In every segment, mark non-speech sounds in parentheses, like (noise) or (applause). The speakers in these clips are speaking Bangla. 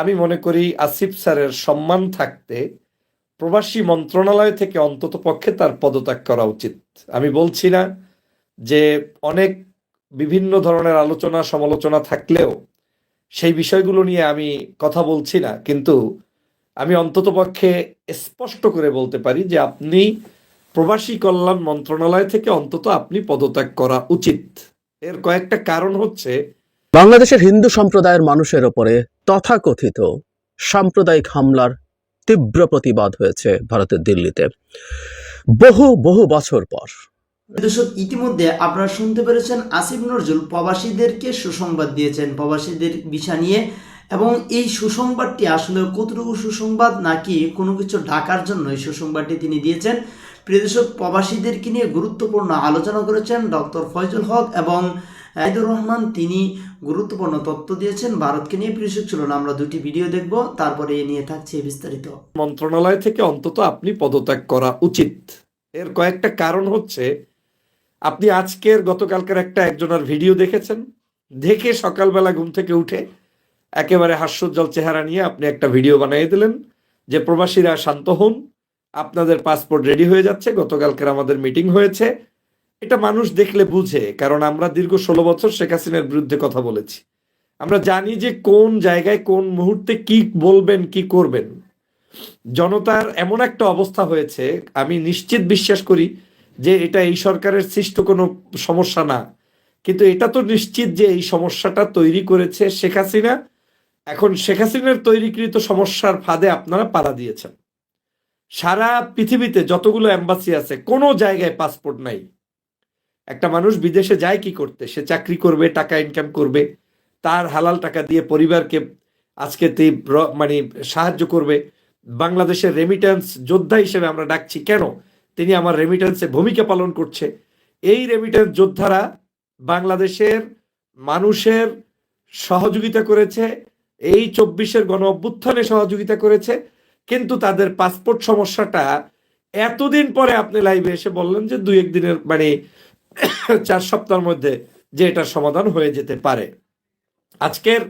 আমি মনে করি আসিফ স্যারের সম্মান থাকতে প্রবাসী মন্ত্রণালয় থেকে অন্তত পক্ষে তার পদত্যাগ করা উচিত। আমি বলছি না যে অনেক বিভিন্ন ধরনের আলোচনা, সমালোচনা থাকলেও সেই বিষয়গুলো নিয়ে আমি কথা বলছি না। কিন্তু আমি অন্তত পক্ষে স্পষ্ট করে বলতে পারি যে আপনি প্রবাসী কল্যাণ মন্ত্রণালয় থেকে অন্তত আপনি পদত্যাগ করা উচিত। এর কয়েকটা কারণ হচ্ছে বাংলাদেশের হিন্দু সম্প্রদায়ের মানুষের ওপরে তথাকথিত সাম্প্রদায়িক হামলার তীব্র প্রতিবাদ হয়েছে ভারতের দিল্লিতে। বহু বহু বছর পর। দর্শক, ইতিমধ্যে আপনারা শুনতে পেরেছেন আসিফ নজরুল প্রবাসীদেরকে সুসংবাদ দিয়েছেন, প্রবাসীদের বিষয় নিয়ে। এবং এই সুসংবাদটি আসলে কতটুকু সুসংবাদ নাকি কোনো কিছু ঢাকার জন্য এই সুসংবাদটি তিনি দিয়েছেন? প্রিয় দর্শক, প্রবাসীদেরকে নিয়ে গুরুত্বপূর্ণ আলোচনা করেছেন ডক্টর ফয়জুল হক এবং আইদুর রহমান, তিনি গুরুত্বপূর্ণ তথ্য দিয়েছেন। ভারতকে নিয়ে প্রিয় দর্শক, চলুন আমরা দুটি ভিডিও দেখব। তারপরে এ নিয়ে থাকছে বিস্তারিত। মন্ত্রণালয় থেকে অন্তত আপনি পদত্যাগ করা উচিত। এর কয়েকটা কারণ হচ্ছে, আপনি আজকের, গতকালকের একটা একজনের ভিডিও দেখেছেন। দেখে সকালবেলা ঘুম থেকে উঠে একেবারে হাস্যোজ্জ্বল চেহারা নিয়ে আপনি একটা ভিডিও বানিয়ে দিলেন, যে প্রবাসীরা শান্ত হন, আপনাদের পাসপোর্ট রেডি হয়ে যাচ্ছে, গতকালকের আমাদের মিটিং হয়েছে। এটা মানুষ দেখলে বুঝে, কারণ আমরা দীর্ঘ ষোলো বছর শেখ হাসিনার বিরুদ্ধে কথা বলেছি। আমরা জানি যে কোন জায়গায়, কোন মুহূর্তে কি বলবেন, কি করবেন। জনতার এমন একটা অবস্থা হয়েছে, আমি নিশ্চিত বিশ্বাস করি যে এটা এই সরকারের সৃষ্ট কোনো সমস্যা না। কিন্তু এটা তো নিশ্চিত যে এই সমস্যাটা তৈরি করেছে শেখ হাসিনা। এখন শেখ হাসিনার তৈরিকৃত সমস্যার ফাঁদে আপনারা পাড়া দিয়েছেন। সারা পৃথিবীতে যতগুলো অ্যাম্বাসি আছে, কোনো জায়গায় পাসপোর্ট নাই। একটা মানুষ বিদেশে যায় কি করতে? সে চাকরি করবে, টাকা ইনকাম করবে, তার হালাল টাকা দিয়ে পরিবারকে আজকে মানে সাহায্য করবে। বাংলাদেশের রেমিটেন্স যোদ্ধা হিসেবে আমরা ডাকছি। কেন? তিনি আমার রেমিটেন্সে ভূমিকা পালন করছে। এই রেমিটেন্স যোদ্ধারা বাংলাদেশের মানুষের সহযোগিতা করেছে, এই চব্বিশের গণ অভ্যুত্থানে সহযোগিতা করেছে, কিন্তু তাদের পাসপোর্ট সমস্যাটা এতদিন পরে আপনি লাইভে এসে বললেন যে দুই একদিনের মানে (coughs) চার সপ্তাহের মধ্যে যে এটার সমাধান হয়ে যেতে পারে। আজকের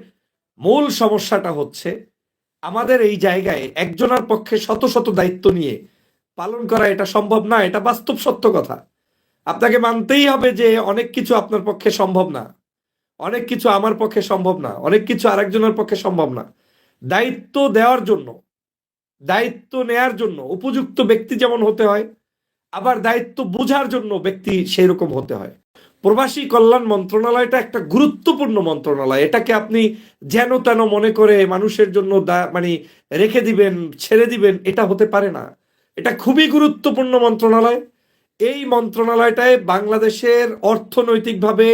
মূল সমস্যাটা হচ্ছে, আমাদের এই জায়গায় একজনের পক্ষে শত শত দায়িত্ব নিয়ে পালন করা এটা সম্ভব না, এটা বাস্তব সত্য কথা। আপনাকে মানতেই হবে যে অনেক কিছু আপনার পক্ষে সম্ভব না, অনেক কিছু আমার পক্ষে সম্ভব না, অনেক কিছু আরেকজনের পক্ষে সম্ভব না। দায়িত্ব দেওয়ার জন্য, দায়িত্ব নেয়ার জন্য উপযুক্ত ব্যক্তি যেমন হতে হয় আবার দায়িত্ব বোঝার জন্য ব্যক্তি সেই রকম হতে হয়। প্রবাসী কল্যাণ মন্ত্রণালয়টা একটা গুরুত্বপূর্ণ মন্ত্রণালয়। এটাকে আপনি যেন তেন মনে করে মানুষের জন্য মানে রেখে দিবেন, ছেড়ে দিবেন, এটা হতে পারে না। এটা খুবই গুরুত্বপূর্ণ মন্ত্রণালয়। এই মন্ত্রণালয়টায় বাংলাদেশের অর্থনৈতিকভাবে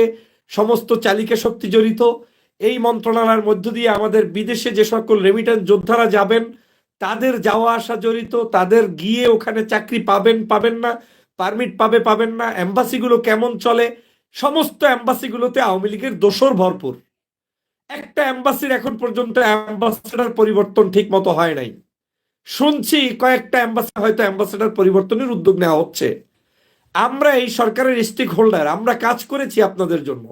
সমস্ত চালিকা শক্তি জড়িত। এই মন্ত্রণালয়ের মধ্য দিয়ে আমাদের বিদেশে যে সকল রেমিটেন্স যোদ্ধারা যাবেন তাদের যাওয়া আসা জড়িত, তাদের গিয়ে ওখানে চাকরি পাবেন পাবেন না, পারমিট পাবে, পাবেন না অ্যাম্বাসিগুলো কেমন চলে? সমস্ত অ্যাম্বাসিগুলোতে আওয়ামী লীগের দোষর ভরপুর। একটা এম্বাসির এখন পর্যন্ত অ্যাম্বাসেডার পরিবর্তন ঠিক মতো হয় নাই। শুনছি কয়েকটা অ্যাম্বাসি হয়তো অ্যাম্বাসেডার পরিবর্তনের উদ্যোগ নেওয়া হচ্ছে। আমরা এই সরকারের স্টেক হোল্ডার আমরা কাজ করেছি আপনাদের জন্য।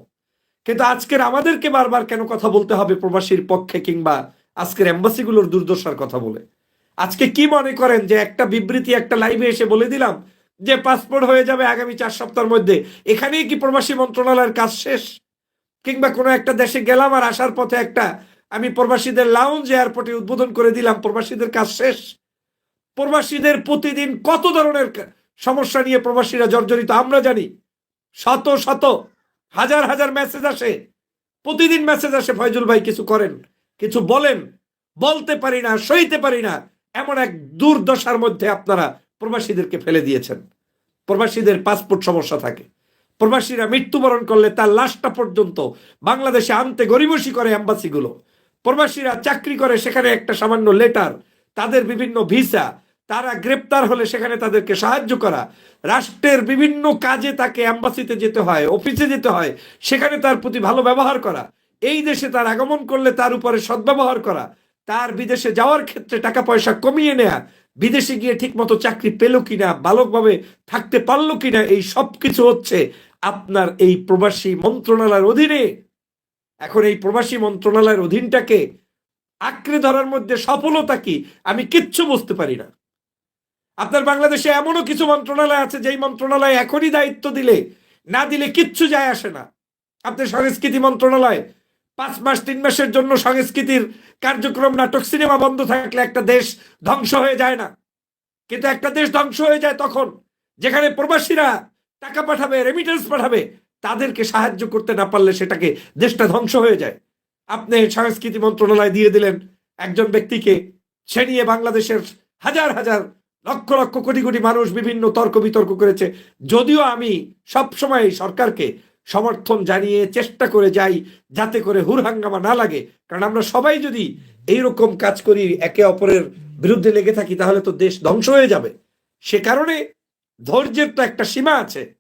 কিন্তু আজকের আমাদেরকে বারবার কেন কথা বলতে হবে প্রবাসীর পক্ষে কিংবা আজকের অ্যাম্বাসিগুলোর দুর্দশার কথা বলে? আজকে কি মনে করেন যে একটা বিবৃতি একটা লাইভে এসে বলে দিলাম যে পাসপোর্ট হয়ে যাবে আগামী চার সপ্তাহের মধ্যে? এখানেই কি প্রবাসী মন্ত্রণালয়ের কাজ শেষ? কিংবা কোনো একটা দেশে গেলাম আর আসার পথে একটা আমি প্রবাসীদের লাউঞ্জ এয়ারপোর্টে উদ্বোধন করে দিলাম, প্রবাসীদের কাজ শেষ? প্রবাসীদের প্রতিদিন কত ধরনের সমস্যা নিয়ে প্রবাসীরা জর্জরিত? আমরা জানি। শত শত, হাজার হাজার মেসেজ আসে। প্রতিদিন মেসেজ আসে, ফয়জুল ভাই কিছু করেন, কিছু বলেন। বলতে পারি না, সইতে পারি না। এমন এক দুর্দশার মধ্যে আপনারা প্রবাসীদেরকে ফেলে দিয়েছেন। প্রবাসীদের পাসপোর্ট সমস্যা থাকে। প্রবাসীরা মৃত্যুবরণ করলে তার লাশটা পর্যন্ত বাংলাদেশে আনতে গরিবসী করে অ্যাম্বাসিগুলো প্রবাসীরা চাকরি করে, সেখানে একটা সামান্য লেটার, তাদের বিভিন্ন ভিসা, তারা গ্রেপ্তার হলে সেখানে তাদেরকে সাহায্য করা। রাষ্ট্রের বিভিন্ন কাজে তাকে অ্যাম্বাসিতে যেতে হয়, অফিসে যেতে হয়, সেখানে তার প্রতি ভালো ব্যবহার করা। এই দেশে তার আগমন করলে তার উপরে সদ্ব্যবহার করা। তার বিদেশে যাওয়ার ক্ষেত্রে টাকা পয়সা কমিয়ে নেয়া, বিদেশে গিয়ে ঠিকমতো চাকরি পেল কিনা, বালকভাবে থাকতে পারল কিনা, এই সব কিছু হচ্ছে আপনার এই প্রবাসী মন্ত্রণালয়ের অধীনে। এখন এই প্রবাসী মন্ত্রণালয়ের অধীনটাকে আঁকড়ে ধরার মধ্যে সফলতা কি, আমি কিচ্ছু বুঝতে পারি না। আপনার বাংলাদেশে এমনও কিছু মন্ত্রণালয় আছে, যেই মন্ত্রণালয় এখনই দায়িত্ব দিলে, না দিলে কিচ্ছু যায় আসে না। আপনার সংস্কৃতি মন্ত্রণালয় পাঁচ মাস, তিন মাসের জন্য সংস্কৃতির কার্যক্রম, নাটক, সিনেমা বন্ধ থাকলে একটা দেশ ধ্বংস হয়ে যায় না। কিন্তু একটা দেশ ধ্বংস হয়ে যায় তখন যেখানে প্রবাসীরা টাকা পাঠাবে রেমিটেন্স পাঠাবে, তাদেরকে সাহায্য করতে না পারলে সেটাকে দেশটা ধ্বংস হয়ে যায়। আপনি সংস্কৃতি মন্ত্রণালয় দিয়ে দিলেন একজন ব্যক্তিকে, সে নিয়ে বাংলাদেশের হাজার হাজার, লক্ষ লক্ষ, কোটি কোটি মানুষ বিভিন্ন তর্ক বিতর্ক করেছে। যদিও আমি সব সময় সরকারকে সমর্থন জানিয়ে চেষ্টা করে যাই, যাতে করে হুরহাঙ্গামা না লাগে। কারণ আমরা সবাই যদি এইরকম কাজ করি, একে অপরের বিরুদ্ধে লেগে থাকি, তাহলে তো দেশ ধ্বংস হয়ে যাবে। সে কারণে ধৈর্যের তো একটা সীমা আছে।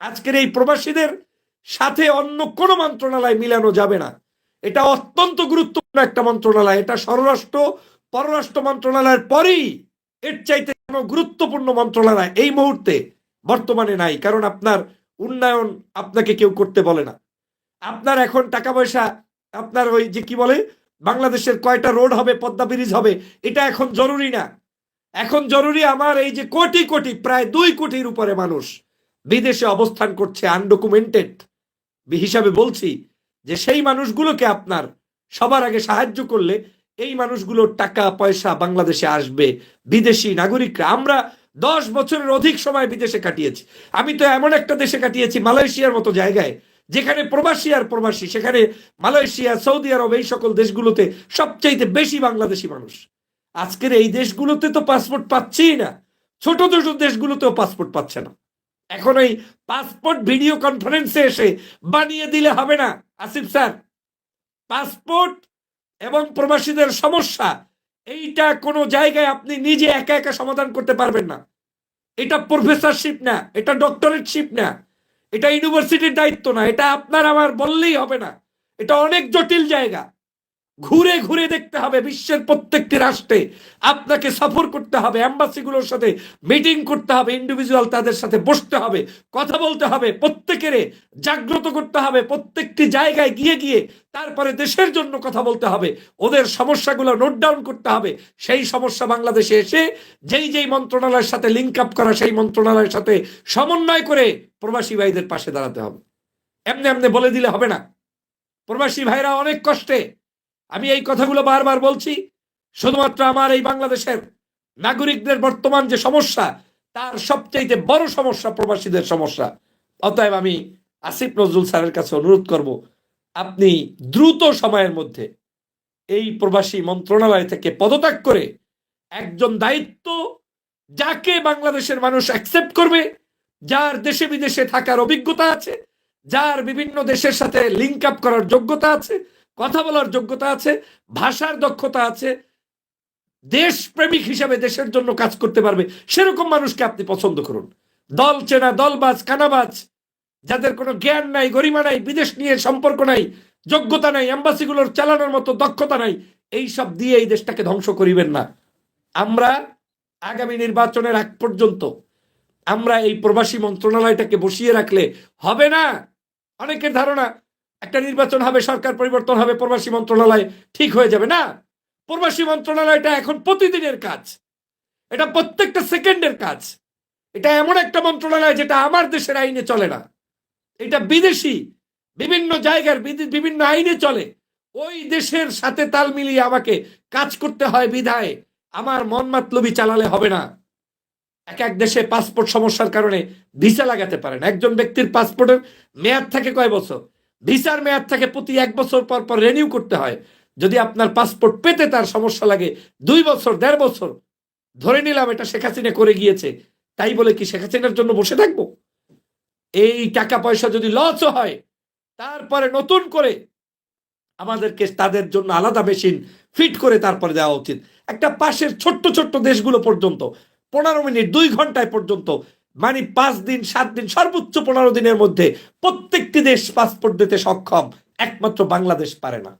আজকের এই প্রবাসীদের সাথে অন্য কোনো মন্ত্রণালয় মিলানো যাবে না। এটা অত্যন্ত গুরুত্বপূর্ণ একটা মন্ত্রণালয়। এটা স্বরাষ্ট্র, পররাষ্ট্র মন্ত্রণালয়ের পরেই এর চাইতে কোনো গুরুত্বপূর্ণ মন্ত্রণালয় এই মুহূর্তে বর্তমানে নাই। কারণ আপনার উন্নয়ন আপনাকে কেউ করতে বলে না। আপনার এখন টাকা পয়সা আপনার ওই যে কি বলে, বাংলাদেশের কয়টা রোড হবে, পদ্মা ব্রিজ হবে, এটা এখন জরুরি না। এখন জরুরি আমার এই যে কোটি কোটি, প্রায় দুই কোটির উপরে মানুষ বিদেশে অবস্থান করছে আনডকুমেন্টেড হিসাবে বলছি যে সেই মানুষগুলোকে আপনার সবার আগে সাহায্য করলে এই মানুষগুলোর টাকা পয়সা বাংলাদেশে আসবে, বিদেশি নাগরিকরা। আমরা দশ বছরের অধিক সময় বিদেশে কাটিয়েছি। আমি তো এমন একটা দেশে কাটিয়েছি, মালয়েশিয়ার মতো জায়গায়, যেখানে প্রবাসী আর প্রবাসী, সেখানে মালয়েশিয়া, সৌদি আরব এই সকল দেশগুলোতে সবচাইতে বেশি বাংলাদেশি মানুষ। আজকের এই দেশগুলোতে তো পাসপোর্ট পাচ্ছেই না। ছোট ছোট দেশগুলোতেও পাসপোর্ট পাচ্ছে না। এখন এই পাসপোর্ট ভিডিও কনফারেন্সে এসে বানিয়ে দিলে হবে না, আসিফ স্যার। পাসপোর্ট এবং প্রবাসীদের সমস্যা এইটা কোনো জায়গায় আপনি নিজে একা একা সমাধান করতে পারবেন না। এটা প্রফেসরশিপ না, এটা ডক্টরেটশিপ না, এটা ইউনিভার্সিটির দায়িত্ব না, এটা আপনার আমার বললেই হবে না। এটা অনেক জটিল জায়গা। ঘুরে ঘুরে দেখতে হবে বিশ্বের প্রত্যেকটি রাষ্ট্রে। আপনাকে সফর করতে হবে অ্যাম্বাসিগুলোর সাথে মিটিং করতে হবে ইন্ডিভিজুয়াল তাদের সাথে বসতে হবে, কথা বলতে হবে, প্রত্যেকের জাগ্রত করতে হবে, প্রত্যেকটি জায়গায় গিয়ে গিয়ে তারপরে দেশের জন্য কথা বলতে হবে। ওদের সমস্যাগুলো নোট ডাউন করতে হবে। সেই সমস্যা বাংলাদেশে এসে যেই যেই মন্ত্রণালয়ের সাথে লিঙ্ক আপ করা, সেই মন্ত্রণালয়ের সাথে সমন্বয় করে প্রবাসী ভাইদের পাশে দাঁড়াতে হবে। এমনি এমনি বলে দিলে হবে না। প্রবাসী ভাইরা অনেক কষ্টে আমি এই কথাগুলো বারবার বলছি, শুধুমাত্র আমার এই বাংলাদেশের নাগরিকদের বর্তমান যে সমস্যা, তার সবচাইতে বড় সমস্যা প্রবাসীদের সমস্যা। অতএব আমি আসিফ নজরুল স্যারের কাছে অনুরোধ করব, আপনি দ্রুত সময়ের মধ্যে এই প্রবাসী মন্ত্রণালয় থেকে পদত্যাগ করে একজন দায়িত্ব যাকে বাংলাদেশের মানুষ অ্যাকসেপ্ট করবে, যার দেশে বিদেশে থাকার অভিজ্ঞতা আছে, যার বিভিন্ন দেশের সাথে লিঙ্ক আপ করার যোগ্যতা আছে কথা বলার যোগ্যতা আছে, ভাষার দক্ষতা আছে, দেশপ্রেমিক হিসাবে দেশের জন্য কাজ করতে পারবে, সেরকম মানুষকে আপনি পছন্দ করুন। দল চেনা, দলবাজ, কানাবাজ, যাদের কোনো জ্ঞান নাই, গরিমা নাই, বিদেশ নিয়ে সম্পর্ক নাই, যোগ্যতা নাই, এম্বাসিগুলোর চালানোর মতো দক্ষতা নাই, এই সব দিয়ে এই দেশটাকে ধ্বংস করিবেন না। আমরা আগামী নির্বাচনের আগ পর্যন্ত আমরা এই প্রবাসী মন্ত্রণালয়টাকে বসিয়ে রাখলে হবে না? অনেকের ধারণা একটা নির্বাচন হবে, সরকার পরিবর্তন হবে, প্রবাসী মন্ত্রণালয় ঠিক হয়ে যাবে না? প্রবাসী মন্ত্রণালয়টা এখন প্রতিদিনের কাজ। এটা প্রত্যেকটা সেকেন্ডের কাজ। এটা এমন একটা মন্ত্রণালয় যেটা আমার দেশের আইনে চলে না। এটা বিদেশি, বিভিন্ন জায়গার বিভিন্ন আইনে চলে। ওই দেশের সাথে তাল মিলিয়ে আমাকে কাজ করতে হয় বিধায়। আমার মন মাতলবি চালালে হবে না। এক এক দেশে পাসপোর্ট সমস্যার কারণে ভিসা লাগাতে পারেন একজন ব্যক্তির পাসপোর্টের মেয়াদ থাকে কয় বছর? ভিসার মেয়াদ থাকে প্রতি এক বছর পর পর রেনিউ করতে হয়। যদি আপনার পাসপোর্ট পেতে তার সমস্যা লাগে, দুই বছর, দেড় বছর, ধরে নিলাম এটা শেখ হাসিনা করে গিয়েছে, তাই বলে কি শেখ হাসিনার জন্য বসে থাকব? এই টাকা পয়সা যদি লসও হয়, তারপরে নতুন করে আমাদেরকে তাদের জন্য আলাদা মেশিন ফিট করে তারপরে দেওয়া উচিত। একটা পাশের ছোট্ট ছোট্ট দেশগুলো পর্যন্ত, পনেরো মিনিট, দুই ঘন্টায় পর্যন্ত মানে পাঁচ দিন, সাত দিন, সর্বোচ্চ পনেরো দিনের মধ্যে প্রত্যেকটি দেশ পাসপোর্ট দিতে সক্ষম। একমাত্র বাংলাদেশ পারে না।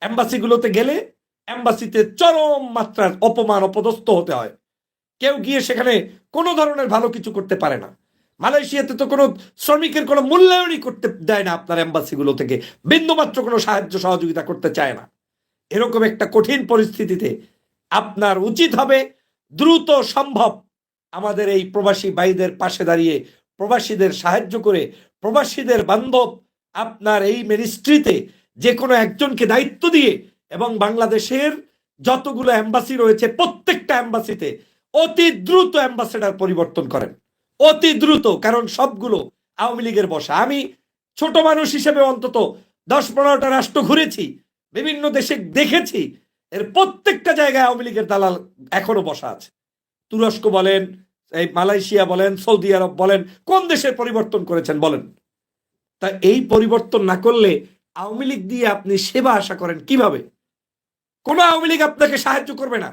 এম্বাসিগুলোতে গেলে এম্বাসিতে চরম মাত্রার অপমান, অপদস্থ হতে হয়। কেউ গিয়ে সেখানে কোনো ধরনের ভালো কিছু করতে পারে না। মালয়েশিয়াতে তো কোনো শ্রমিকের কোনো মূল্যায়নই করতে দেয় না আপনার এম্বাসিগুলো থেকে। বিন্দুমাত্র কোনো সাহায্য, সহযোগিতা করতে চায় না। এরকম একটা কঠিন পরিস্থিতিতে আপনার উচিত হবে দ্রুত সম্ভব আমাদের এই প্রবাসী ভাইদের পাশে দাঁড়িয়ে প্রবাসীদের সাহায্য করে, প্রবাসীদের বান্ধব আপনার এই মিনিস্ট্রিতে যে কোনো একজনকে দায়িত্ব দিয়ে এবং বাংলাদেশের যতগুলো অ্যাম্বাসি রয়েছে প্রত্যেকটা অ্যাম্বাসিতে অতি দ্রুত অ্যাম্বাসেডার পরিবর্তন করেন। অতি দ্রুত, কারণ সবগুলো আওয়ামী লীগের বসা। আমি ছোট মানুষ হিসেবে অন্তত দশ পনেরোটা রাষ্ট্র ঘুরেছি, বিভিন্ন দেশে দেখেছি, এর প্রত্যেকটা জায়গায় আওয়ামী লীগের দালাল এখনও বসা আছে। তুরস্ক বলেন, এই মালয়েশিয়া বলেন, সৌদি আরব বলেন, কোন দেশের পরিবর্তন করেছেন বলেন? তা এই পরিবর্তন না করলে আওয়ামী লীগ দিয়ে আপনি সেবা আশা করেন কীভাবে? কোনো আওয়ামী লীগ আপনাকে সাহায্য করবে না।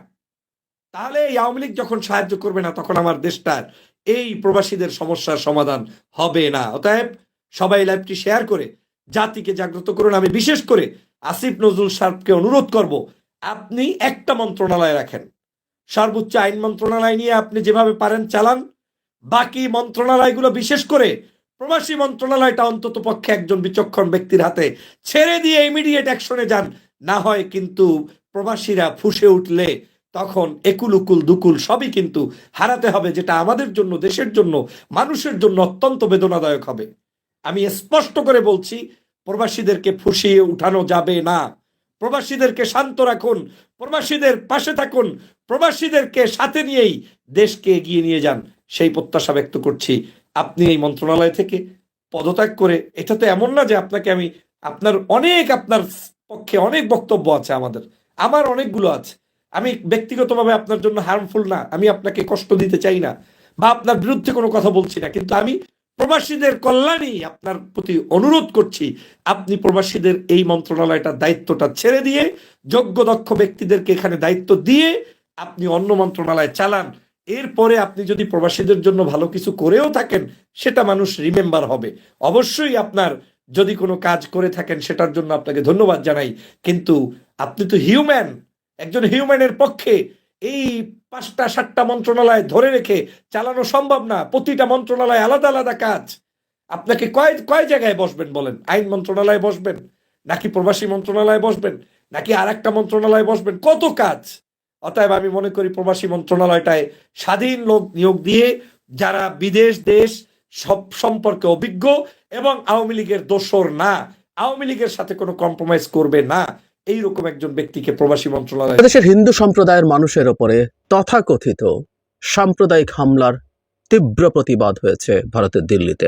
তাহলে এই আওয়ামী লীগ যখন সাহায্য করবে না, তখন আমার দেশটার এই প্রবাসীদের সমস্যার সমাধান হবে না। অতএব সবাই লাইভটি শেয়ার করে, জাতিকে জাগ্রত করুন। আমি বিশেষ করে আসিফ নজরুল সাহেবকে অনুরোধ করব, আপনি একটা মন্ত্রণালয় রাখেন। সর্বোচ্চ আইন মন্ত্রণালয় নিয়ে আপনি যেভাবে পারেন চালান, বাকি মন্ত্রণালয়গুলো বিশেষ করে প্রবাসী মন্ত্রণালয়টা অন্তত পক্ষে একজন বিচক্ষণ ব্যক্তির হাতে ছেড়ে দিয়ে ইমিডিয়েট অ্যাকশনে যান। না হয় কিন্তু প্রবাসীরা ফুসে উঠলে তখন একুল উকুল দুকুল সবই কিন্তু হারাতে হবে, যেটা আমাদের জন্য, দেশের জন্য, মানুষের জন্য অত্যন্ত বেদনাদায়ক হবে। আমি স্পষ্ট করে বলছি, প্রবাসীদেরকে ফুসিয়ে উঠানো যাবে না। প্রবাসীদেরকে শান্ত রাখুন, প্রবাসীদের পাশে থাকুন প্রবাসীদেরকে সাথে নিয়েই দেশকে এগিয়ে নিয়ে যান। সেই প্রত্যাশা ব্যক্ত করছি আপনি এই মন্ত্রণালয় থেকে। পদত্যাগ করে, এটা তো এমন না যে আপনাকে আমি, আপনার অনেক, আপনার পক্ষে অনেক বক্তব্য আছে আমাদের। আমার অনেকগুলো আছে। আমি ব্যক্তিগতভাবে আপনার জন্য হার্মফুল না। আমি আপনাকে কষ্ট দিতে চাই না বা আপনার বিরুদ্ধে কোনো কথা বলছি না। কিন্তু আমি প্রবাসীদের কল্যাণই আপনার প্রতি অনুরোধ করছি, আপনি প্রবাসীদের এই মন্ত্রণালয়টার দায়িত্বটা ছেড়ে দিয়ে, যোগ্য দক্ষ ব্যক্তিদেরকে এখানে দায়িত্ব দিয়ে আপনি অন্য মন্ত্রণালয় চালান, এরপরে আপনি যদি প্রবাসীদের জন্য ভালো কিছু করেও থাকেন, সেটা মানুষ রিমেম্বার হবে। অবশ্যই আপনার যদি কোনো কাজ করে থাকেন, সেটার জন্য আপনাকে ধন্যবাদ জানাই। কিন্তু আপনি তো হিউম্যান একজন হিউম্যানের পক্ষে এই পাঁচটা, সাতটা মন্ত্রণালয় ধরে রেখে চালানো সম্ভব না। প্রতিটা মন্ত্রণালয় আলাদা আলাদা কাজ। আপনাকে কয় কয় জায়গায় বসবেন বলেন? আইন মন্ত্রণালয়ে বসবেন? নাকি প্রবাসী মন্ত্রণালয়ে বসবেন? নাকি আর একটা মন্ত্রণালয়ে বসবেন? কত কাজ? অতএব আমি মনে করি প্রবাসী মন্ত্রণালয়টায় স্বাধীন লোক নিয়োগ দিয়ে যারা বিদেশ, দেশ সব সম্পর্কে অভিজ্ঞ এবং আওয়ামী লীগের দোসর না, আওয়ামী লীগের সাথে কোনো কম্প্রোমাইজ করবে না, এইরকম একজন ব্যক্তিকে প্রবাসী মন্ত্রণালয় দেশের হিন্দু সম্প্রদায়ের মানুষের ওপরে তথাকথিত সাম্প্রদায়িক হামলার তীব্র প্রতিবাদ হয়েছে ভারতের দিল্লিতে।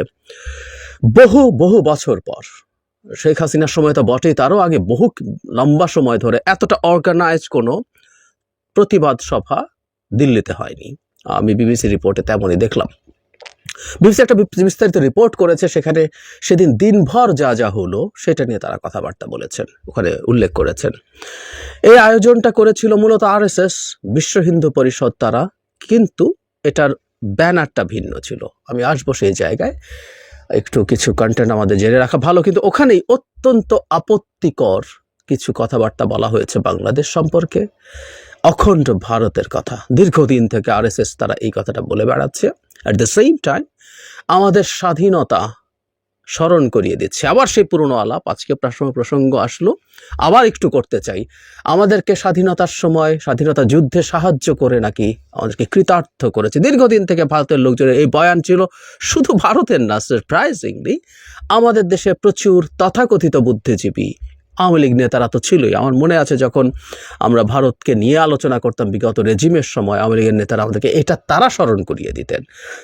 বহু বহু বছর পর, শেখ হাসিনার সময় তো বটেই, তারও আগে বহু লম্বা সময় ধরে এতটা অর্গানাইজ কোনো প্রতিবাদ সভা দিল্লিতে হয়নি। আমি বিবিসি রিপোর্টে তেমনই দেখলাম। বিবিসি একটা বিস্তারিত রিপোর্ট করেছে, সেখানে সেদিন দিনভর যা যা হলো, সেটা নিয়ে তারা কথাবার্তা বলেছেন, ওখানে উল্লেখ করেছেন। এই আয়োজনটা করেছিল মূলত আরএসএস বিশ্ব হিন্দু পরিষদ তারা, কিন্তু এটার ব্যানারটা ভিন্ন ছিল। আমি আসব সেই জায়গায়, একটু কিছু কন্টেন্ট আমাদের জেনে রাখা ভালো, কিন্তু ওখানেই অত্যন্ত আপত্তিকর কিছু কথাবার্তা বলা হয়েছে বাংলাদেশ সম্পর্কে। অখণ্ড ভারতের কথা। দীর্ঘদিন থেকে আরএসএস তারা এই কথাটা বলে বেড়াচ্ছে। অ্যাট দ্য সেম টাইম আমাদের স্বাধীনতা স্মরণ করিয়ে দিচ্ছে। আবার সেই পুরনো আলাপ, আজকে প্রসঙ্গ প্রসঙ্গ আসলো। আবার একটু করতে চাই। আমাদেরকে স্বাধীনতার সময়, স্বাধীনতা যুদ্ধে সাহায্য করে নাকি আমাদেরকে কৃতার্থ করেছে? দীর্ঘদিন থেকে ভারতের লোকজনের এই বয়ান ছিল, শুধু ভারতের না সারপ্রাইজিংলি আমাদের দেশে প্রচুর তথাকথিত বুদ্ধিজীবী আওয়ামী লীগ নেতারা তো ছিলই। আমার মনে আছে যখন আমরা ভারতকে নিয়ে আলোচনা করতাম বিগত রেজিমের সময়, আওয়ামী লীগের নেতারা আমাদেরকে এটা তারা স্মরণ করিয়ে দিতেন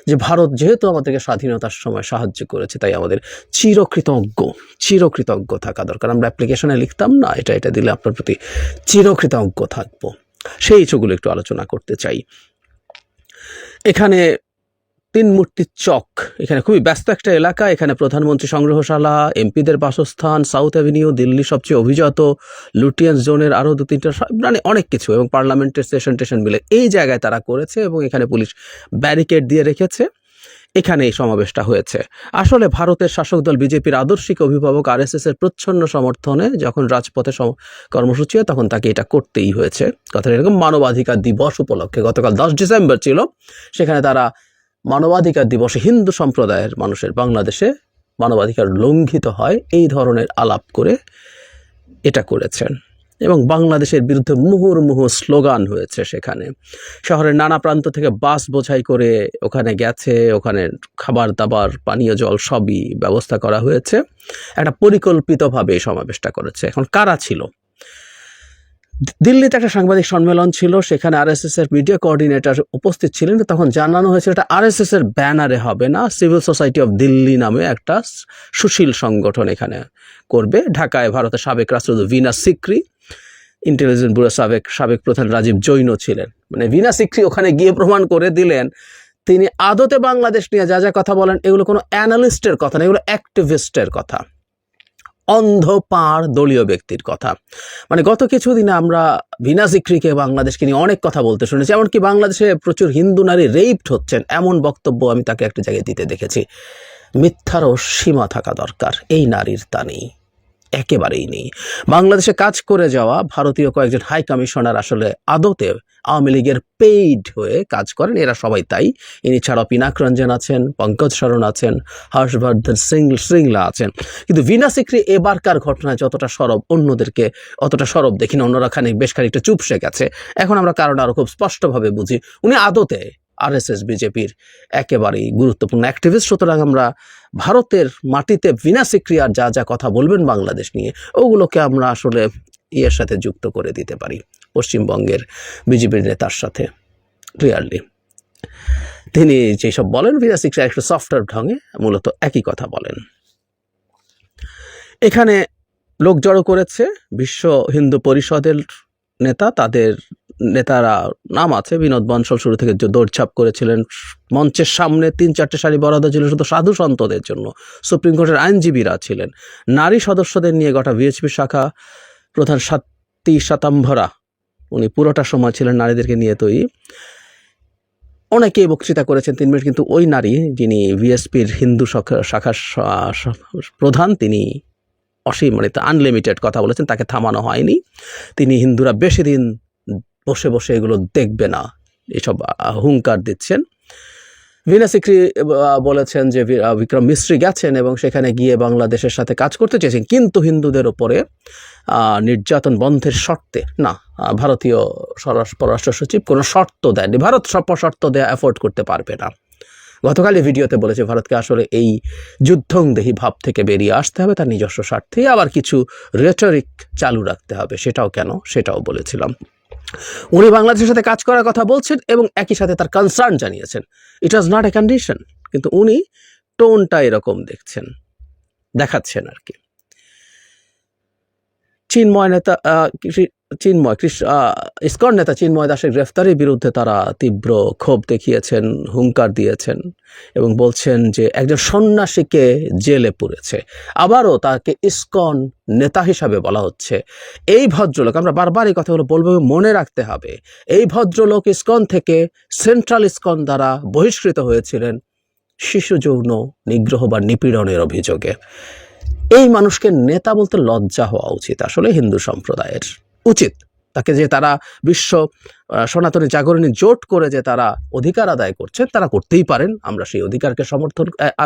যে ভারত যেহেতু আমাদেরকে স্বাধীনতার সময় সাহায্য করেছে, তাই আমাদের চিরকৃতজ্ঞ চিরকৃতজ্ঞ থাকা দরকার। আমরা অ্যাপ্লিকেশনে লিখতাম না, এটা এটা দিলে আপনার প্রতি চিরকৃতজ্ঞ থাকব। সেই ইস্যুগুলো একটু আলোচনা করতে চাই। এখানে তিন মূর্তির চক। এখানে খুবই ব্যস্ত একটা এলাকা। এখানে প্রধানমন্ত্রী সংগ্রহশালা, এমপিদের বাসস্থান, সাউথ অ্যাভিনিউ দিল্লি সবচেয়ে অভিজাত লুটিয়ান্স জোনের আরও দু তিনটা মানে অনেক কিছু এবং পার্লামেন্টের স্টেশন টেশন মিলে এই জায়গায় তারা করেছে এবং এখানে পুলিশ ব্যারিকেড দিয়ে রেখেছে। এখানে এই সমাবেশটা হয়েছে। আসলে ভারতের শাসক দল বিজেপির আদর্শিক অভিভাবক আরএসএস এর প্রচ্ছন্ন সমর্থনে যখন রাজপথে কর্মসূচি হয়, তখন তাকে এটা করতেই হয়েছে। কথাটা এরকম মানবাধিকার দিবস উপলক্ষে। গতকাল দশ ডিসেম্বর ছিল। সেখানে তারা মানবাধিকার দিবসে হিন্দু সম্প্রদায়ের মানুষের বাংলাদেশে মানবাধিকার লঙ্ঘিত হয় এই ধরনের আলাপ করে এটা করেছেন। এবং বাংলাদেশের বিরুদ্ধে মুহুর্মুহু স্লোগান হয়েছে সেখানে। শহরের নানা প্রান্ত থেকে বাস বোঝাই করে ওখানে গেছে, ওখানে খাবার দাবার, পানীয় জল সবই ব্যবস্থা করা হয়েছে। একটা পরিকল্পিতভাবে এই সমাবেশটা করেছে। এখন কারা ছিল? দিল্লিতে একটা সাংবাদিক সম্মেলন ছিল, সেখানে আরএসএস এর মিডিয়া কোঅর্ডিনেটর উপস্থিত ছিলেন, তখন জানানো হয়েছে এটা আরএসএস এর ব্যানারে হবে না সিভিল সোসাইটি অফ দিল্লি নামে একটা সুশীল সংগঠন এখানে করবে। ঢাকায় ভারতের সাবেক রাষ্ট্রদূত ভিনা সিক্রি ইন্টেলিজেন্স ব্যুরো সাবেক সাবেক প্রধান রাজীব জৈন ছিলেন। মানে ভিনা সিক্রি ওখানে গিয়ে প্রমাণ করে দিলেন, তিনি আদতে বাংলাদেশ নিয়ে যা যা কথা বলেন, এগুলো কোনো অ্যানালিস্টের কথা না, এগুলো অ্যাক্টিভিস্টের কথা। অন্ধ পাড় দলীয় ব্যক্তির কথা। মানে গত কিছুদিনে আমরা ভিনা সিক্রিকে বাংলাদেশকে নিয়ে অনেক কথা বলতে শুনেছি, এমনকি বাংলাদেশে প্রচুর হিন্দু নারী রেইপড হচ্ছেন এমন বক্তব্য আমি তাকে একটা জায়গায় দিতে দেখেছি। মিথ্যারও সীমা থাকা দরকার, এই নারীর তা নেই, একেবারেই নেই। বাংলাদেশে কাজ করে যাওয়া ভারতীয় কয়েকজন হাই কমিশনার আসলে আদতে আওয়ামী লীগের পেইড হয়ে কাজ করেন, এরা সবাই তাই। ইনি ছাড়াও পিনাক রঞ্জন আছেন, পঙ্কজ শরণ আছেন, হর্ষবর্ধন সিং শ্রিংলা আছেন। কিন্তু ভিনা সিক্রি এবারকার ঘটনায় যতটা সরব, অন্যদেরকে অতটা সরব দেখি না, অন্যরা খানিক বেশ খানিকটা চুপসে গেছে। এখন আমরা কারণ আরও খুব স্পষ্টভাবে বুঝি, উনি আদতে আরএসএস, বিজেপির একেবারেই গুরুত্বপূর্ণ অ্যাক্টিভিস্ট সুতরাং আমরা ভারতের মাটিতে বিনা সিক্রিয়ার যা যা কথা বলবেন বাংলাদেশ নিয়ে, ওগুলোকে আমরা আসলে ইয়ের সাথে যুক্ত করে দিতে পারি। পশ্চিমবঙ্গের বিজেপির নেতার সাথে ক্লিয়ারলি তিনি যেসব বলেন সিক্রিয়া একটু সফটওয়্যার ঢঙে মূলত একই কথা বলেন। এখানে লোক জড়ো করেছে, বিশ্ব হিন্দু পরিষদের নেতা, তাদের নেতারা নাম আছে, বিনোদ বনসল শুরু থেকে যে দৌড়ছাপ করেছিলেন, মঞ্চের সামনে তিন চারটে সারি বরাদ্দ ছিল শুধু সাধু সন্তদের জন্য। সুপ্রিম কোর্টের আইনজীবীরা ছিলেন। নারী সদস্যদের নিয়ে গোটা ভিএইচপি শাখা প্রধান সাত্তি সাতাম্ভরা উনি পুরোটা সময় ছিলেন নারীদেরকে নিয়ে তৈরি। অনেকেই বক্তৃতা করেছেন তিন মিনিট, কিন্তু ওই নারী যিনি ভিএসপির হিন্দু শাখা- শাখার প্রধান, তিনি অসীম মানে আনলিমিটেড কথা বলেছেন, তাকে থামানো হয়নি। তিনি হিন্দুরা বেশি দিন বসে বসে এগুলো দেখবে না, এসব হুঙ্কার দিচ্ছেন। ভিনা সিক্রি বলেছেন যে বিক্রম মিস্ত্রি গেছেন এবং সেখানে গিয়ে বাংলাদেশের সাথে কাজ করতে চেয়েছেন, কিন্তু হিন্দুদের ওপরে নির্যাতন বন্ধের শর্তে, না ভারতীয় স্বরাষ্ট্র পররাষ্ট্র সচিব কোনো শর্ত দেয়নি। ভারত সব শর্ত দেয়া অ্যাফোর্ড করতে পারবে না। গতকাল এই ভিডিওতে বলেছে, ভারতকে আসলে এই যুদ্ধংদেহী ভাব থেকে বেরিয়ে আসতে হবে, তার নিজস্ব স্বার্থে আবার কিছু রেটরিক চালু রাখতে হবে। সেটাও কেন? সেটাও বলেছিলাম। উনি বাংলাদেশের সাথে কাজ করার কথা বলছেন এবং একই সাথে তার কনসার্ন জানিয়েছেন। ইট ওয়াজ নট এ কন্ডিশন কিন্তু উনি টোনটা এরকম দেখছেন, দেখাচ্ছেন আর কি। চিন্ময় নেতা চিন্ময়, কৃষ- ইস্কন নেতা চিন্ময় দাসের গ্রেফতারের বিরুদ্ধে তারা তীব্র ক্ষোভ দেখিয়েছেন, হুঙ্কার দিয়েছেন এবং বলছেন যে একজন সন্ন্যাসীকে জেলে পুরেছে। আবারও তাকে ইস্কন নেতা হিসাবে বলা হচ্ছে। এই ভদ্রলোক, আমরা বারবার এই কথাগুলো বলব মনে রাখতে হবে, এই ভদ্রলোক ইস্কন থেকে সেন্ট্রাল ইস্কন দ্বারা বহিষ্কৃত হয়েছিলেন শিশু যৌন নিগ্রহ বা নিপীড়নের অভিযোগে। এই মানুষকে নেতা বলতে লজ্জা হওয়া উচিত, আসলে হিন্দু সম্প্রদায়ের। উচিত। তাকে যে তারা বিশ্ব সনাতনী জাগরণী জোট করে যে তারা অধিকার আদায় করছে, তারা করতেই পারেন। আমরা সেই অধিকারকে সমর্থন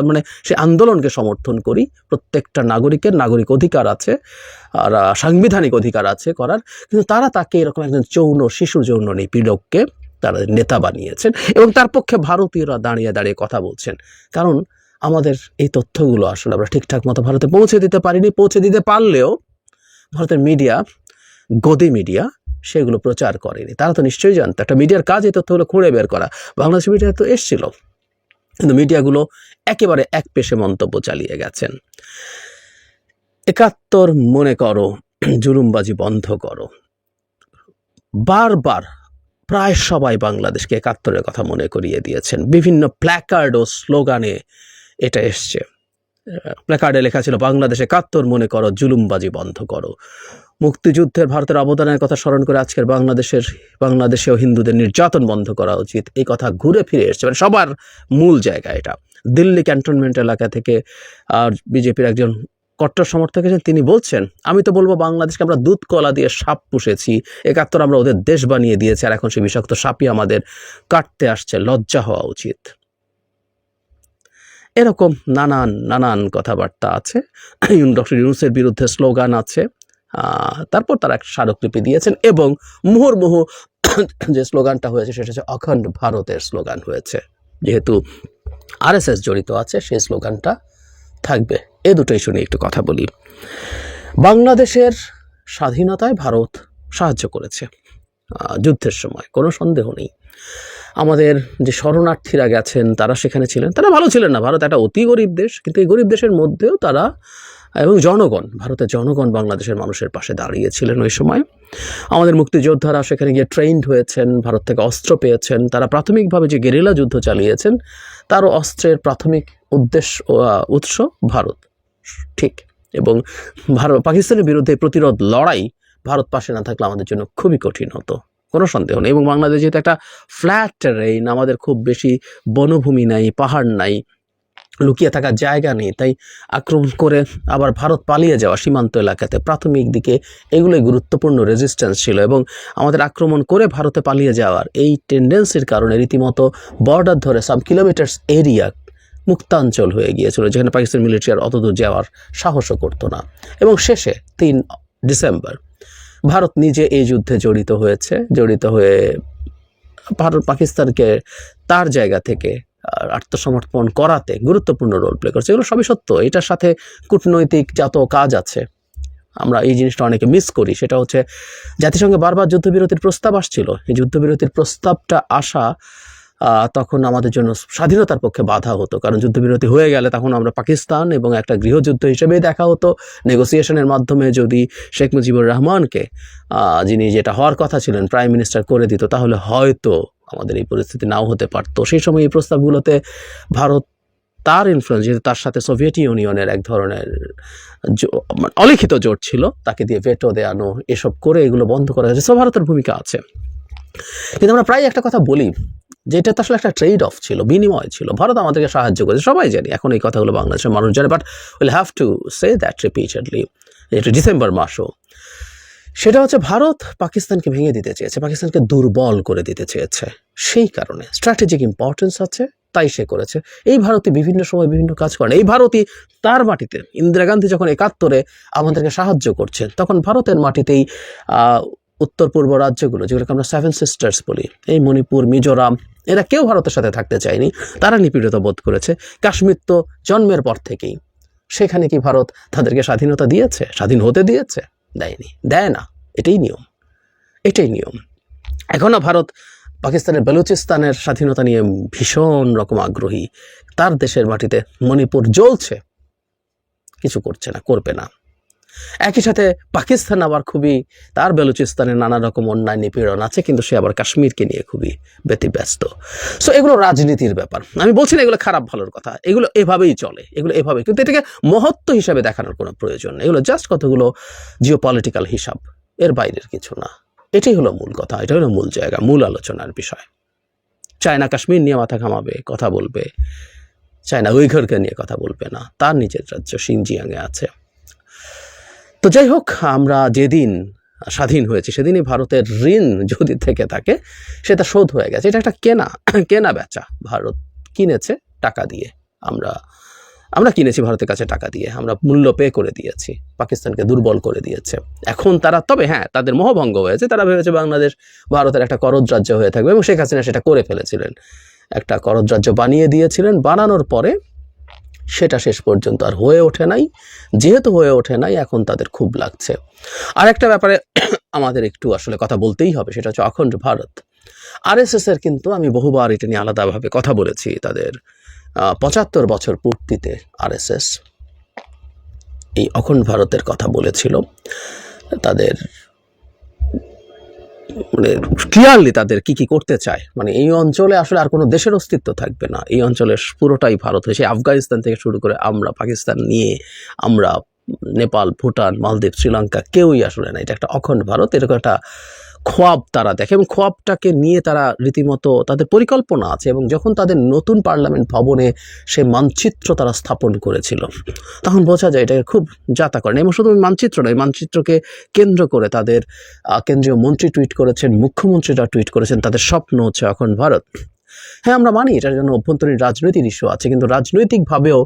মানে সেই আন্দোলনকে সমর্থন করি। প্রত্যেকটা নাগরিকের নাগরিক অধিকার আছে, আর সাংবিধানিক অধিকার আছে করার। কিন্তু তারা তাকে এরকম একজন যৌন, শিশু যৌন নিপীড়ককে তারা নেতা বানিয়েছেন এবং তার পক্ষে ভারতীয়রা দাঁড়িয়ে দাঁড়িয়ে কথা বলছেন। কারণ আমাদের এই তথ্যগুলো আসলে আমরা ঠিকঠাক মতো ভারতে পৌঁছে দিতে পারিনি। পৌঁছে দিতে পারলেও ভারতের মিডিয়া গদি মিডিয়া সেগুলো প্রচার করেনি। তারা তো নিশ্চয়ই জানতো। একটা মিডিয়ার কাজ এই তথ্যগুলো খুঁড়ে বের করা। বাংলাদেশ মিডিয়া তো এসছিল। কিন্তু মিডিয়াগুলো একেবারে এক পেশে মন্তব্য চালিয়ে গেছেন। একাত্তর মনে করো, জুলুমবাজি বন্ধ করো। বারবার প্রায় সবাই বাংলাদেশকে একাত্তরের কথা মনে করিয়ে দিয়েছেন। বিভিন্ন প্ল্যাকার্ড ও স্লোগানে এটা এসছে। প্ল্যাকার্ডে লেখা ছিল, বাংলাদেশে একাত্তর মনে করো, জুলুমবাজি বন্ধ করো। মুক্তিযুদ্ধের ভারতের অবদানের কথা স্মরণ করে আজকের বাংলাদেশের বাংলাদেশেও হিন্দুদের নির্যাতন বন্ধ করা উচিত। এই কথা ঘুরে ফিরে এসছে। মানে সবার মূল জায়গা এটা। দিল্লি ক্যান্টনমেন্ট এলাকা থেকে আর বিজেপির একজন কট্টর সমর্থক আছেন তিনি বলছেন, আমি তো বলব বাংলাদেশকে আমরা দুধ কলা দিয়ে সাপ পুষেছি। একাত্তর আমরা ওদের দেশ বানিয়ে দিয়েছি। আর এখন সেই বিষাক্ত সাপই আমাদের কাটতে আসছে। লজ্জা হওয়া উচিত। এরকম নানান নানান কথাবার্তা আছে। (clears throat) ডক্টর ইউনুসের বিরুদ্ধে স্লোগান আছে। তারপর তারা একটা স্মারকলিপি দিয়েছেন এবং মুহুর্মুহু (coughs) যে স্লোগানটা হয়েছে সেটা হচ্ছে অখণ্ড ভারতের স্লোগান হয়েছে। যেহেতু আরএসএস জড়িত আছে, সেই স্লোগানটা থাকবে। এ দুটো ইস্যু নিয়ে একটু কথা বলি। বাংলাদেশের স্বাধীনতায় ভারত সাহায্য করেছে। যুদ্ধের সময় কোনো সন্দেহ নেই। আমাদের যে শরণার্থীরা গেছেন, তারা সেখানে ছিলেন। তারা ভালো ছিলেন না। ভারত একটা অতি গরিব দেশ, কিন্তু এই গরিব দেশের মধ্যেও তারা এবং জনগণ, ভারতের জনগণ বাংলাদেশের মানুষের পাশে দাঁড়িয়েছিলেন ওই সময়। আমাদের মুক্তিযোদ্ধারা সেখানে গিয়ে ট্রেন্ড হয়েছেন, ভারত থেকে অস্ত্র পেয়েছেন, তারা প্রাথমিকভাবে যে গেরিলা যুদ্ধ চালিয়েছেন তারও অস্ত্রের প্রাথমিক উদ্দেশ্য উৎস ভারত। ঠিক। এবং ভারত পাকিস্তানের বিরুদ্ধে প্রতিরোধ লড়াই ভারত পাশে না থাকলে আমাদের জন্য খুবই কঠিন হতো। কোনো সন্দেহ নেই। এবং বাংলাদেশ যেহেতু একটা ফ্ল্যাট টেরেইন আমাদের খুব বেশি বনভূমি নাই, পাহাড় নাই লুকিয়ে থাকার জায়গা নেই, তাই আক্রমণ করে আবার ভারত পালিয়ে যাওয়া সীমান্ত এলাকাতে প্রাথমিক দিকে এগুলোই গুরুত্বপূর্ণ রেজিস্ট্যান্স ছিল এবং আমাদের আক্রমণ করে ভারতে পালিয়ে যাওয়ার এই টেন্ডেন্সির কারণে রীতিমতো বর্ডার ধরে সাম কিলোমিটার্স এরিয়া মুক্তাঞ্চল হয়ে গিয়েছিল, যেখানে পাকিস্তান মিলিটারি আর অতদূর যাওয়ার সাহসও করতো না। এবং শেষে তিন ডিসেম্বর ভারত নিজে এই যুদ্ধে জড়িত হয়েছে, জড়িত হয়ে ভারত পাকিস্তানকে তার জায়গা থেকে আত্মসমর্পণ করাতে গুরুত্বপূর্ণ রোল প্লে করছে। এগুলো সবই সত্য। এটার সাথে কূটনৈতিক যত কাজ আছে, আমরা এই জিনিসটা অনেকে মিস করি। সেটা হচ্ছে, জাতিসংঘে বারবার যুদ্ধবিরতির প্রস্তাব আসছিল। এই যুদ্ধবিরতির প্রস্তাবটা আসা তখন আমাদের জন্য স্বাধীনতার পক্ষে বাধা হতো। কারণ যুদ্ধবিরতি হয়ে গেলে তখন আমরা পাকিস্তান এবং একটা গৃহযুদ্ধ হিসেবেই দেখা হতো। নেগোসিয়েশনের মাধ্যমে যদি শেখ মুজিবুর রহমানকে যিনি যেটা হওয়ার কথা ছিলেন প্রাইম মিনিস্টার করে দিত, তাহলে হয়তো আমাদের এই পরিস্থিতি নাও হতে পারতো। সেই সময় এই প্রস্তাবগুলোতে ভারত তার ইনফ্লুয়েন্স যেহেতু তার সাথে সোভিয়েত ইউনিয়নের এক ধরনের মানে অলিখিত জোট ছিল, তাকে দিয়ে ভেটো দেয়ানো, এসব করে এগুলো বন্ধ করা হয়েছে। সব ভারতের ভূমিকা আছে। কিন্তু আমরা প্রায় একটা কথা বলি, যে এটা আসলে একটা ট্রেড অফ ছিল, বিনিময় ছিল। ভারত আমাদেরকে সাহায্য করেছে, সবাই জানি, এখন এই কথাগুলো বাংলাদেশের মানুষ জানে but will have to say that repeatedly এটা ডিসেম্বর মাসও। সেটা হচ্ছে ভারত পাকিস্তানকে ভেঙে দিতে চেয়েছে, পাকিস্তানকে দুর্বল করে দিতে চেয়েছে। সেই কারণে স্ট্র্যাটেজিক ইম্পর্টেন্স আছে, তাই সে করেছে। এই ভারতই বিভিন্ন সময় বিভিন্ন কাজ করেন এই ভারতই তার মাটিতে, ইন্দিরা গান্ধী যখন একাত্তরে আমাদেরকে সাহায্য করছেন তখন ভারতের মাটিতেই উত্তর পূর্ব রাজ্যগুলো, যেগুলোকে আমরা সেভেন সিস্টার্স বলি, এই মণিপুর, মিজোরাম, এরা কেউ ভারতের সাথে থাকতে চায়নি। তারা নিপীড়িত বোধ করেছে। কাশ্মীর তো জন্মের পর থেকেই। সেখানে কি ভারত তাদেরকে স্বাধীনতা দিয়েছে? স্বাধীন হতে দিয়েছে? দেয়নি, দেয় না, এটাই নিয়ম এটাই নিয়ম। এখনও ভারত পাকিস্তানের বেলুচিস্তানের স্বাধীনতা নিয়ে ভীষণ রকম আগ্রহী, তার দেশের মাটিতে মণিপুর জ্বলছে, কিছু করছে না, করবে না। একই সাথে পাকিস্তান আবার খুবই, তার বেলুচিস্তানে নানা রকম অন্যায় নিপীড়ন আছে, কিন্তু সে আবার কাশ্মীরকে নিয়ে খুবই ব্যতিব্যস্ত। সো এগুলো রাজনীতির ব্যাপার। আমি বলছি না এগুলো খারাপ ভালোর কথা, এগুলো এভাবেই চলে, এগুলো এভাবে কিন্তু এটাকে মহত্ব হিসাবে দেখানোর কোনো প্রয়োজন নেই। এগুলো জাস্ট কতগুলো জিও পলিটিক্যাল হিসাব, এর বাইরের কিছু না। এটাই হলো মূল কথা এটা হলো মূল জায়গা, মূল আলোচনার বিষয়। চায়না কাশ্মীর নিয়ে মাথা ঘামাবে, কথা বলবে। চায়না উইঘরকে নিয়ে কথা বলবে না, তার নিজের রাজ্য সিনজিয়াংয়ে আছে। তো যাই হোক, আমরা যেদিন স্বাধীন হয়েছে, সেদিনই ভারতের ঋণ যদি থেকে থাকে, সেটা শোধ হয়ে গেছে। এটা একটা কেনা কেনা বেচা। ভারত কিনেছে টাকা দিয়ে। আমরা আমরা কিনেছি ভারতের কাছে টাকা দিয়ে। আমরা মূল্য পে করে দিয়েছি। পাকিস্তানকে দুর্বল করে দিয়েছে। এখন তারা, তবে হ্যাঁ তাদের মোহভঙ্গ হয়েছে। তারা ভেবেছে বাংলাদেশ ভারতের একটা করদ রাজ্য হয়ে থাকবে এবং শেখ হাসিনা সেটা করে ফেলেছিলেন। একটা করদ রাজ্য বানিয়ে দিয়েছিলেন। বানানোর পরে সেটা শেষ পর্যন্ত আর হয়ে ওঠে নাই। যেহেতু হয়ে ওঠে নাই, এখন তাদের খুব লাগছে। আর একটা ব্যাপারে (clears throat) আমাদের একটু আসলে কথা বলতেই হবে, সেটা হচ্ছে অখণ্ড ভারত। আরএসএস এর কিন্তু আমি বহুবার এটা নিয়ে আলাদাভাবে কথা বলেছি তাদের পঁচাত্তর বছর পূর্তিতে আরএসএস। এই অখণ্ড ভারতের কথা বলেছিল। তাদের মানে ক্লিয়ারলি তাদের কি কি করতে চায়। মানে এই অঞ্চলে আসলে আর কোনো দেশের অস্তিত্ব থাকবে না। এই অঞ্চলের পুরোটাই ভারত হয়েছে। আফগানিস্তান থেকে শুরু করে আমরা পাকিস্তান নিয়ে, আমরা নেপাল, ভুটান, মালদ্বীপ, শ্রীলঙ্কা কেউই আসলে না। এটা একটা অখণ্ড ভারত। এরকম একটা খোয়াব তারা দেখে এবং খোয়াবটাকে নিয়ে তারা রীতিমতো তাদের পরিকল্পনা আছে এবং যখন তাদের নতুন পার্লামেন্ট ভবনে সে মানচিত্র তারা স্থাপন করেছিল, তখন বোঝা যায় এটাকে খুব যাতা করেন এবং শুধু মানচিত্র নয় মানচিত্রকে কেন্দ্র করে তাদের কেন্দ্রীয় মন্ত্রী টুইট করেছেন, মুখ্যমন্ত্রীরা টুইট করেছেন, তাদের স্বপ্ন হচ্ছে এখন ভারত। হ্যাঁ আমরা মানি এটার জন্য অভ্যন্তরীণ রাজনৈতিক ইস্যু আছে, কিন্তু রাজনৈতিকভাবেও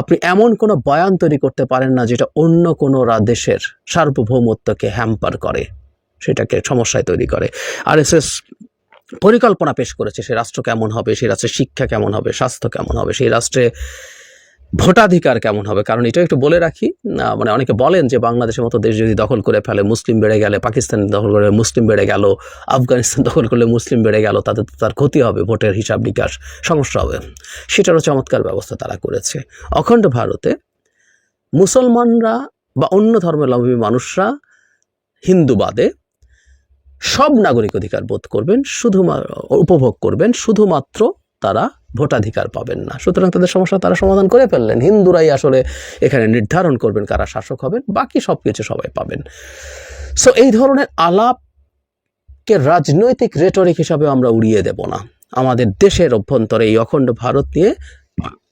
আপনি এমন কোনো বয়ান তৈরি করতে পারেন না যেটা অন্য কোনো দেশের সার্বভৌমত্বকে হ্যাম্পার করে। সেটাকে সমস্যায় তৈরি করে। আর এস পরিকল্পনা পেশ করেছে সেই রাষ্ট্র কেমন হবে সেই রাষ্ট্রের শিক্ষা কেমন হবে, স্বাস্থ্য কেমন হবে সেই রাষ্ট্রে ভোটাধিকার কেমন হবে, কারণ এটা একটু বলে রাখি মানে অনেকে বলেন যে বাংলাদেশের মতো দেশ যদি দখল করে ফেলে, মুসলিম বেড়ে গেলে, পাকিস্তান দখল করে মুসলিম বেড়ে গেল, আফগানিস্তান (laughs) দখল করলে মুসলিম বেড়ে গেল তাতে তো তার ক্ষতি হবে, ভোটের হিসাব নিকাশ সমস্যা হবে। সেটারও চমৎকার ব্যবস্থা তারা করেছে। অখণ্ড ভারতে মুসলমানরা বা অন্য ধর্মাবলম্বী মানুষরা হিন্দু বাদে সব নাগরিক অধিকার বোধ করবেন শুধু উপভোগ করবেন, শুধুমাত্র তারা ভোটাধিকার পাবেন না। সুতরাং তাদের সমস্যা তারা সমাধান করে ফেললেন। হিন্দুরাই আসলে এখানে নির্ধারণ করবেন কারা শাসক হবেন, বাকি সব কিছু সবাই পাবেন। সো এই ধরনের আলাপকে রাজনৈতিক রেটরিক হিসাবে আমরা উড়িয়ে দেব না। আমাদের দেশের অভ্যন্তরে এই অখণ্ড ভারত নিয়ে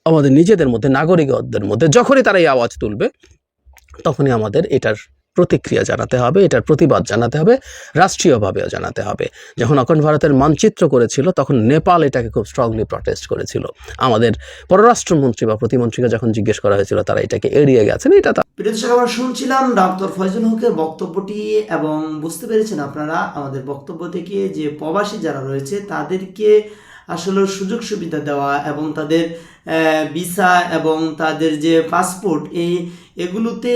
আমাদের নিজেদের মধ্যে, নাগরিকদের মধ্যে, যখনই তারা এই আওয়াজ তুলবে, তখনই আমাদের এটার প্রতিক্রিয়া জানাতে হবে, এটার প্রতিবাদ জানাতে হবে, রাষ্ট্রীয়ভাবেও জানাতে হবে। যখন অখণ্ড ভারতের মানচিত্র করেছিল, তখন নেপাল এটাকে খুব স্ট্রংলি প্রটেস্ট করেছিল। আমাদের পররাষ্ট্রমন্ত্রী বা প্রতিমন্ত্রীকে যখন জিজ্ঞেস করা হয়েছিল, তারা এটাকে এড়িয়ে গেছেন, এটা প্রিয় শুনছিলাম ডক্টর ফয়জুল হকের বক্তব্যটি এবং বুঝতে পেরেছেন আপনারা, আমাদের বক্তব্য থেকে যে প্রবাসী যারা রয়েছে, তাদেরকে আসলে সুযোগ সুবিধা দেওয়া এবং তাদের ভিসা এবং তাদের যে পাসপোর্ট, এই এগুলোতে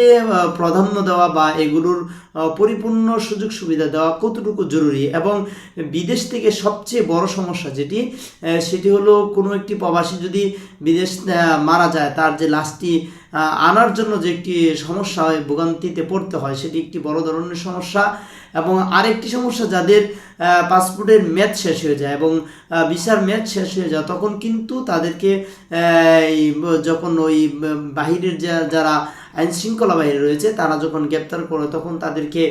প্রাধান্য দেওয়া বা এগুলোর পরিপূর্ণ সুযোগ সুবিধা দেওয়া কতটুকু জরুরি? এবং বিদেশ থেকে সবচেয়ে বড় সমস্যা যেটি সেটি হলো কোনো একটি প্রবাসী যদি বিদেশ মারা যায়, তার যে লাশটি আনার জন্য যে একটি সমস্যা হয়, ভোগান্তিতে পড়তে হয়, সেটি একটি বড় ধরনের সমস্যা। এবং আরেকটি সমস্যা, যাদের পাসপোর্টের মেয়াদ শেষ হয়ে যায় এবং ভিসার মেয়াদ শেষ হয়ে যায়, তখন কিন্তু তাদেরকে যখন ওই বাহিরের যারা আইনশৃঙ্খলা বাহিরে রয়েছে, তারা যখন গ্রেপ্তার করে, তখন তাদেরকে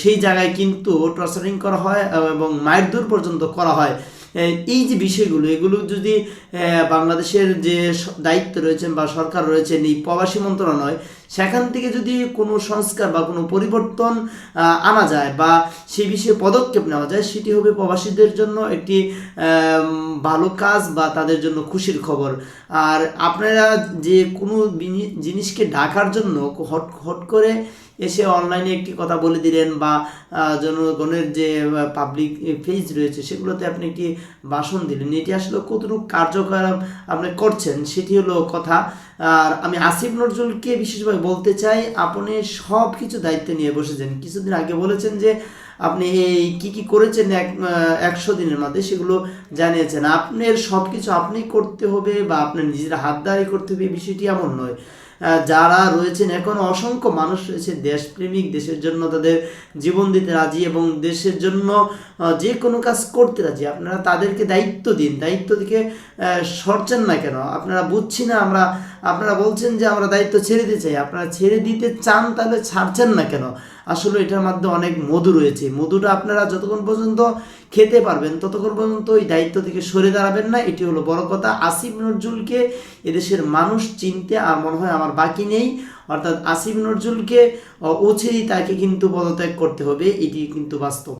সেই জায়গায় কিন্তু টর্চারিং করা হয় এবং মায়ের দূর পর্যন্ত করা হয়। এই যে বিষয়গুলো, এগুলো যদি বাংলাদেশের যে দায়িত্ব রয়েছেন বা সরকার রয়েছেন এই প্রবাসী মন্ত্রণালয়, সেখান থেকে যদি কোনো সংস্কার বা কোনো পরিবর্তন আনা যায় বা সেই বিষয়ে পদক্ষেপ নেওয়া যায়, সেটি হবে প্রবাসীদের জন্য একটি ভালো কাজ বা তাদের জন্য খুশির খবর। আর আপনারা যে কোনো জিনিসকে ঢাকার জন্য হট হট করে এসে অনলাইনে একটি কথা বলে দিলেন বা জনগণের যে পাবলিক পেজ রয়েছে সেগুলোতে আপনি একটি ভাষণ দিলেন। এটি আসলে কতটুকু কার্যকর আপনি করছেন সেটি হলো কথা। আর আমি আসিফ নজরুলকে বিশেষভাবে বলতে চাই, আপনি সব কিছু দায়িত্ব নিয়ে বসেছেন। কিছুদিন আগে বলেছেন যে, আপনি এই কি কি করেছেন এক একশো দিনের মধ্যে সেগুলো জানিয়েছেন। আপনার সব কিছু আপনি করতে হবে বা আপনার নিজের হাত দ্বারাই করতে হবে, বিষয়টি এমন নয়। যারা রয়েছেন, এখন অসংখ্য মানুষ রয়েছে দেশপ্রেমিক, দেশের জন্য তাদের জীবন দিতে রাজি এবং দেশের জন্য যে কোনো কাজ করতে রাজি। আপনারা তাদেরকে দায়িত্ব দিন, দায়িত্ব দিকে সরছেন না কেন? আপনারা বুঝছি না, আমরা আপনারা বলছেন যে আমরা দায়িত্ব ছেড়ে দিতে চাই। আপনারা ছেড়ে দিতে চান তাহলে ছাড়ছেন না কেন? আসলে এটার মধ্যে অনেক মধু রয়েছে। মধুটা আপনারা যতক্ষণ পর্যন্ত খেতে পারবেন, ততক্ষণ পর্যন্ত ওই দায়িত্ব থেকে সরে দাঁড়াবেন না। এটি হলো বড় কথা। আসিফ নজরুলকে এদেশের মানুষ চিনতে আর মনে হয় আমার বাকি নেই। অর্থাৎ আসিফ নজরুলকে অচিরেই তাকে কিন্তু পদত্যাগ করতে হবে। এটি কিন্তু বাস্তব।